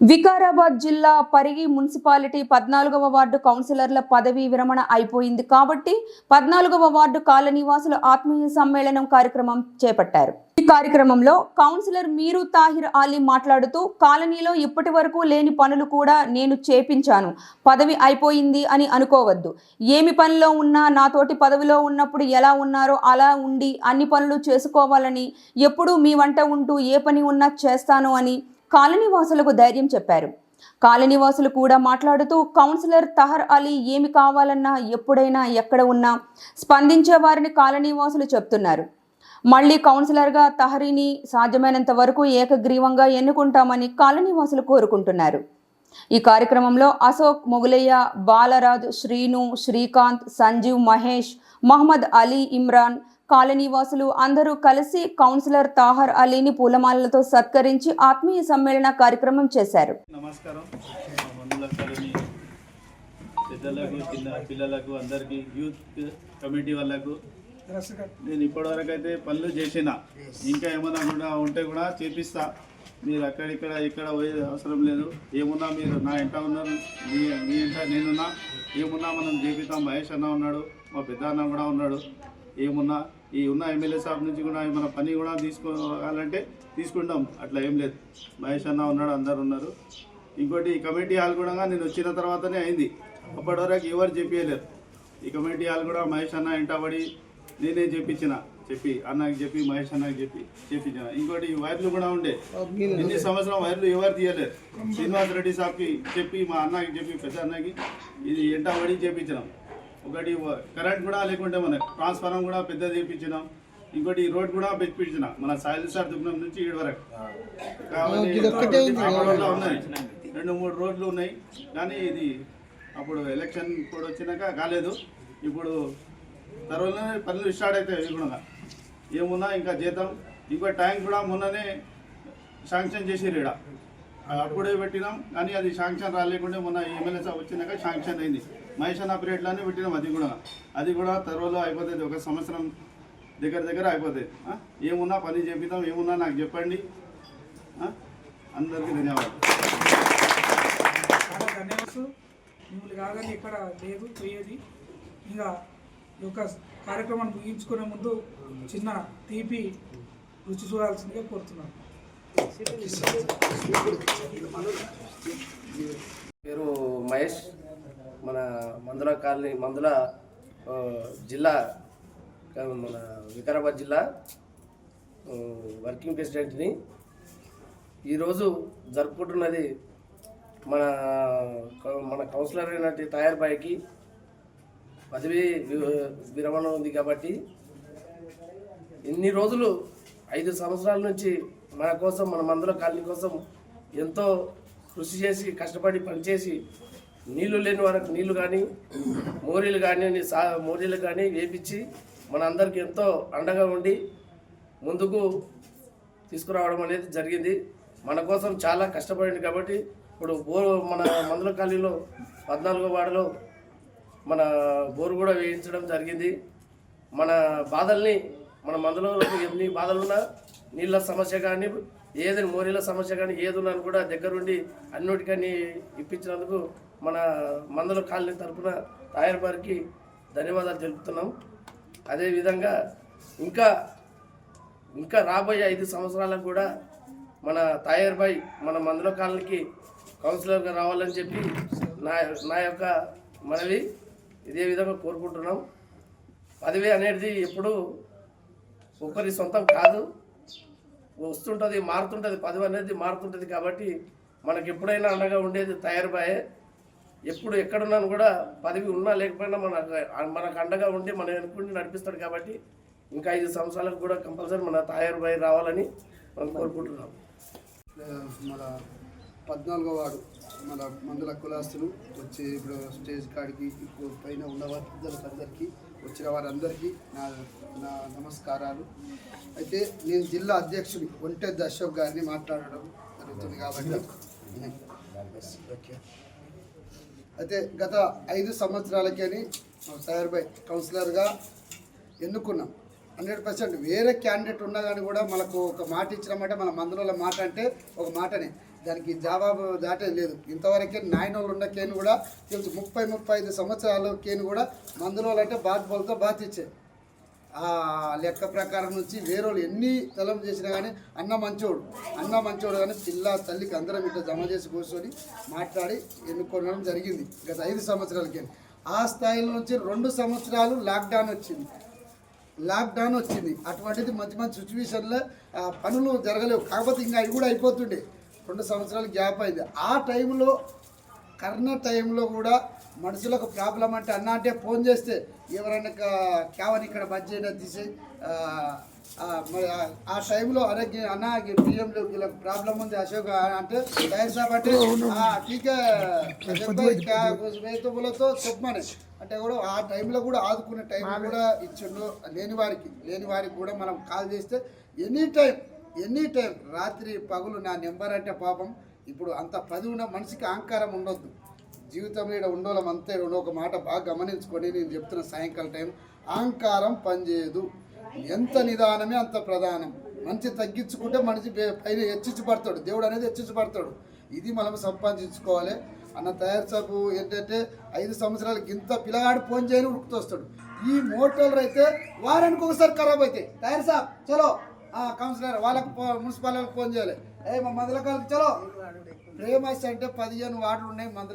వికారాబాద్ జిల్లా పరిగి మున్సిపాలిటీ పద్నాలుగవ వార్డు కౌన్సిలర్ల పదవీ విరమణ అయిపోయింది కాబట్టి పద్నాలుగవ వార్డు కాలనీవాసుల ఆత్మీయ సమ్మేళనం కార్యక్రమం చేపట్టారు. ఈ కార్యక్రమంలో కౌన్సిలర్ మీరు తాహిర్ అలీ మాట్లాడుతూ కాలనీలో ఇప్పటి వరకు లేని పనులు కూడా నేను చేపించాను. పదవి అయిపోయింది అని అనుకోవద్దు. ఏమి పనిలో ఉన్నా నాతోటి పదవిలో ఉన్నప్పుడు ఎలా ఉన్నారో అలా ఉండి అన్ని పనులు చేసుకోవాలని ఎప్పుడూ మీ వంట ఉంటూ ఏ పని ఉన్నా చేస్తాను అని కాలనీవాసులకు ధైర్యం చెప్పారు. కాలనీవాసులు కూడా మాట్లాడుతూ కౌన్సిలర్ తహర్ అలీ ఏమి కావాలన్నా ఎప్పుడైనా ఎక్కడ ఉన్నా స్పందించే వారిని చెప్తున్నారు. మళ్ళీ కౌన్సిలర్గా తహరీని సాధ్యమైనంత వరకు ఏకగ్రీవంగా ఎన్నుకుంటామని కాలనీవాసులు కోరుకుంటున్నారు. ఈ కార్యక్రమంలో అశోక్ మొగులయ్య బాలరాజ్ శ్రీను శ్రీకాంత్ సంజీవ్ మహేష్ మహమ్మద్ అలీ ఇమ్రాన్ కాలనీ వాసులు అందరూ కలిసి కౌన్సిలర్ తాహర్ అలీని పూలమాలలతో సత్కరించి ఆత్మీయ సమ్మేళన కార్యక్రమం చేశారు. నమస్కారం. మా పెద్దలకు చిన్న పిల్లలకు అందరికీ యూత్ కమిటీ వాళ్ళకు. నేను ఇప్పటివరకు అయితే పనులు చేసిన ఇంకా ఏమైనా కూడా ఉంటే కూడా చేపిస్తా. మీరు అక్కడిక్కడ ఇక్కడ పోయే అవసరం లేదు. ఏమున్నా మీరు నా ఇంట ఉన్నారు మీ మీ ఇంట నేనున్నా. ఏమున్నా మనం చేపిస్తాం మహేష్ అన్న ఉన్నాడు మా పెద్ద అన్న కూడా ఉన్నాడు. ఏమున్నా ఈ ఉన్న ఎమ్మెల్యే సాబ్ నుంచి కూడా మన పని కూడా తీసుకోవాలంటే తీసుకుంటాం. అట్లా ఏం లేదు. మహేష్ అన్న ఉన్నాడు అందరు ఉన్నారు. ఇంకోటి ఈ కమిటీ హాల్ కూడా నేను వచ్చిన తర్వాతనే అయింది. అప్పటి వరకు ఎవరు చెప్పలేరు ఈ కమిటీ హాల్ కూడా మహేష్ అన్న ఇంటబడి నేనే చెప్పించిన. చెప్పి అన్నకి చెప్పి మహేష్ అన్నకి చెప్పి చెప్పించిన. ఇంకోటి ఈ వైర్లు కూడా ఉండే. ఎన్ని సంవత్సరం వైర్లు ఎవరు తీయలేరు. శ్రీనివాస్ రెడ్డి సాబ్కి చెప్పి మా అన్నకి చెప్పి పెద్ద అన్నకి ఇది ఎంటబడి చేపించినాం ఒకటి కరెంట్ కూడా లేకుంటే మనకి ట్రాన్స్ఫారం కూడా పెద్దది చేయించినాం ఇంకోటి ఈ రోడ్ కూడా పెట్టించిన మన సాయిల్ సార్ దుగ్నం నుంచి ఈడు వరకు. కాబట్టి ఉన్నాయి. రెండు మూడు రోడ్లు ఉన్నాయి. కానీ ఇది అప్పుడు ఎలక్షన్ కూడా వచ్చినాక కాలేదు. ఇప్పుడు త్వరలోనే పనులు స్టార్ట్ అవుతాయి ఇవి కూడా ఏమున్నా ఇంకా చేద్దాం. ఇంకో ట్యాంక్ కూడా మొన్ననే శాంక్షన్ చేసిర్రు ఈడ. అది అప్పుడే పెట్టినాం కానీ అది శాంక్షన్ రాలేకుండా మొన్న ఎమ్మెల్యే సార్ వచ్చినాక శాంక్షన్ అయింది. మహేష్ అన్న పీరియడ్లోనే పెట్టినాం అది కూడా. అది కూడా త్వరలో అయిపోతుంది ఒక సంవత్సరం దగ్గర దగ్గర అయిపోతుంది. ఏమున్నా పని చేపిద్దాం ఏమున్నా నాకు చెప్పండి. అందరికీ ధన్యవాదాలు. చాలా ధన్యవాదాలు. మిమ్మల్ని కాదని ఇక్కడ లేదు పోయేది. ఇంకా ఒక కార్యక్రమాన్ని ముగించుకునే ముందు చిన్న తీపి రుచి చూడాల్సిందిగా కోరుతున్నాను. పేరు మహేష్. మన మందుల కాలనీ మందుల జిల్లా మన వికారాబాద్ జిల్లా వర్కింగ్ ప్రెసిడెంట్ని. ఈరోజు జరుపుకుంటున్నది మన మన కౌన్సిలర్ అయినటువంటి తయారు బాయ్కి పదవి విరమణ ఉంది కాబట్టి ఇన్ని రోజులు ఐదు సంవత్సరాల నుంచి మన కోసం మన మందుల కాలనీ కోసం ఎంతో కృషి చేసి కష్టపడి పనిచేసి నీళ్ళు లేని వారికి నీళ్ళు కానీ మోరీలు కానీ సా మోరీలు కానీ వేపించి మన అందరికీ ఎంతో అండగా ఉండి ముందుకు తీసుకురావడం అనేది జరిగింది. మన కోసం చాలా కష్టపడింది కాబట్టి ఇప్పుడు బోరు మన మందుల కాలనీలో పద్నాలుగో వాడలో మన బోరు కూడా వేయించడం జరిగింది. మన బాధల్ని మన మందులో ఎన్ని బాధలున్నా నీళ్ళ సమస్య కానీ ఏదైనా మోరీల సమస్య కానీ ఏది కూడా దగ్గరుండి అన్నిటికని ఇప్పించినందుకు మన మందుల కాలనీ తరఫున తాయర్ వారికి ధన్యవాదాలు తెలుపుతున్నాం. అదేవిధంగా ఇంకా ఇంకా రాబోయే ఐదు సంవత్సరాలకు కూడా మన తాయర్ బాయ్ మన మందుల కాలనీకి కౌన్సిలర్గా రావాలని చెప్పి నా నా యొక్క మనవి. ఇదే విధంగా కోరుకుంటున్నాం. పదవి అనేది ఎప్పుడు ఒకరి సొంతం కాదు. వస్తుంటుంది మారుతుంటుంది పదవి అనేది మారుతుంటుంది కాబట్టి మనకి ఎప్పుడైనా అండగా ఉండేది తయారు బాయే. ఎప్పుడు ఎక్కడున్నాను కూడా పదవి ఉన్నా లేకపోయినా మన మనకు అండగా ఉండి మన వెనుకుండి నడిపిస్తాడు కాబట్టి ఇంకా ఐదు సంవత్సరాలకు కూడా కంపల్సరీ మన తయారు బాయ్ రావాలని మనం కోరుకుంటున్నాం. మన పద్నాలుగో వాడు మన మందుల కులాస్తులు వచ్చి ఇప్పుడు స్టేజ్ కాడికి ఇప్పుడు పైన ఉన్న వాళ్ళందరికీ వచ్చిన వారందరికీ నా నా నమస్కారాలు. అయితే నేను జిల్లా అధ్యక్షుడి ఒంటెద్దు అశోక్ గారిని మాట్లాడడం జరుగుతుంది కాబట్టి. అయితే గత ఐదు సంవత్సరాలకని తయారు బై కౌన్సిలర్గా ఎన్నుకున్నాం. హండ్రెడ్ పర్సెంట్ వేరే క్యాండిడేట్ ఉన్నా కానీ కూడా మనకు ఒక మాట ఇచ్చినామంటే మన మందుల మాట అంటే ఒక మాటనే. దానికి జవాబు దాటే లేదు. ఇంతవరకే నాయన వాళ్ళు ఉన్న కేను కూడా తెలుసు. ముప్పై ముప్పై ఐదు సంవత్సరాలు కేను కూడా మందులో అంటే బాత్ బోల్తో బాత్ ఇచ్చే. ఆ లెక్క ప్రకారం నుంచి వేరేవాళ్ళు ఎన్ని తలం చేసినా కానీ అన్న మంచోడు. అన్న మంచోడు కానీ పిల్ల తల్లికి అందరం ఇట్లా జమ చేసి కూర్చొని మాట్లాడి ఎన్నుకోవడం జరిగింది. గత ఐదు సంవత్సరాలకి ఆ స్థాయిలో నుంచి రెండు సంవత్సరాలు లాక్డౌన్ వచ్చింది. లాక్డౌన్ వచ్చింది. అటువంటిది మంచి మంచి సిచ్యువేషన్లో పనులు జరగలేవు. కాకపోతే ఇంకా అవి కూడా అయిపోతుండే. రెండు సంవత్సరాలు గ్యాప్ అయింది. ఆ టైంలో కరోనా టైంలో కూడా మనుషులకు ప్రాబ్లం అంటే అన్న అంటే ఫోన్ చేస్తే ఎవరైనా క్యావన్ ఇక్కడ బంద్ తీసి ఆ టైంలో అరే అన్న బియ్యంలో ఇలా ప్రాబ్లం ఉంది అశోక్ అంటే డైర్ సాబ్ అంటే టీకా చెప్పమని. అంటే కూడా ఆ టైంలో కూడా ఆదుకునే టైం కూడా ఇచ్చిండు. లేని వారికి లేని వారికి కూడా మనం కాల్ చేస్తే ఎనీ టైం ఎనీ టైం రాత్రి పగులు నా నెంబర్ అంటే పాపం ఇప్పుడు అంత పది ఉన్న మనిషికి అహంకారం ఉండొద్దు. జీవితంలో ఇక్కడ ఉండోళ్ళం అంతే ఉండో ఒక మాట బాగా గమనించుకొని నేను చెప్తున్న సాయంకాలం టైం అహంకారం పనిచేయదు. ఎంత నిదానమే అంత ప్రధానం. మనిషి తగ్గించుకుంటే మనిషి పే- పైన హెచ్చించబడతాడు దేవుడు అనేది హెచ్చించబడతాడు ఇది మనం సంపాదించుకోవాలి. అన్న తయారు సాపు ఏంటంటే ఐదు సంవత్సరాలకి ఇంత పిల్లగాడు ఫోన్ చేయని ఉరుకుతొస్తాడు ఈ మోటార్లు అయితే వారానికి ఒకసారి ఖరాబ్ అవుతాయి తయారు సాబ్ చలో. ఆ, కౌన్సిలర్ వాళ్ళకి మున్సిపాలిటీకి ఫోన్ చేయాలి. ఏ మా మందుల కాలకి చలో. ప్రేమస్ అంటే పదిహేను వార్డులు ఉన్నాయి మందుల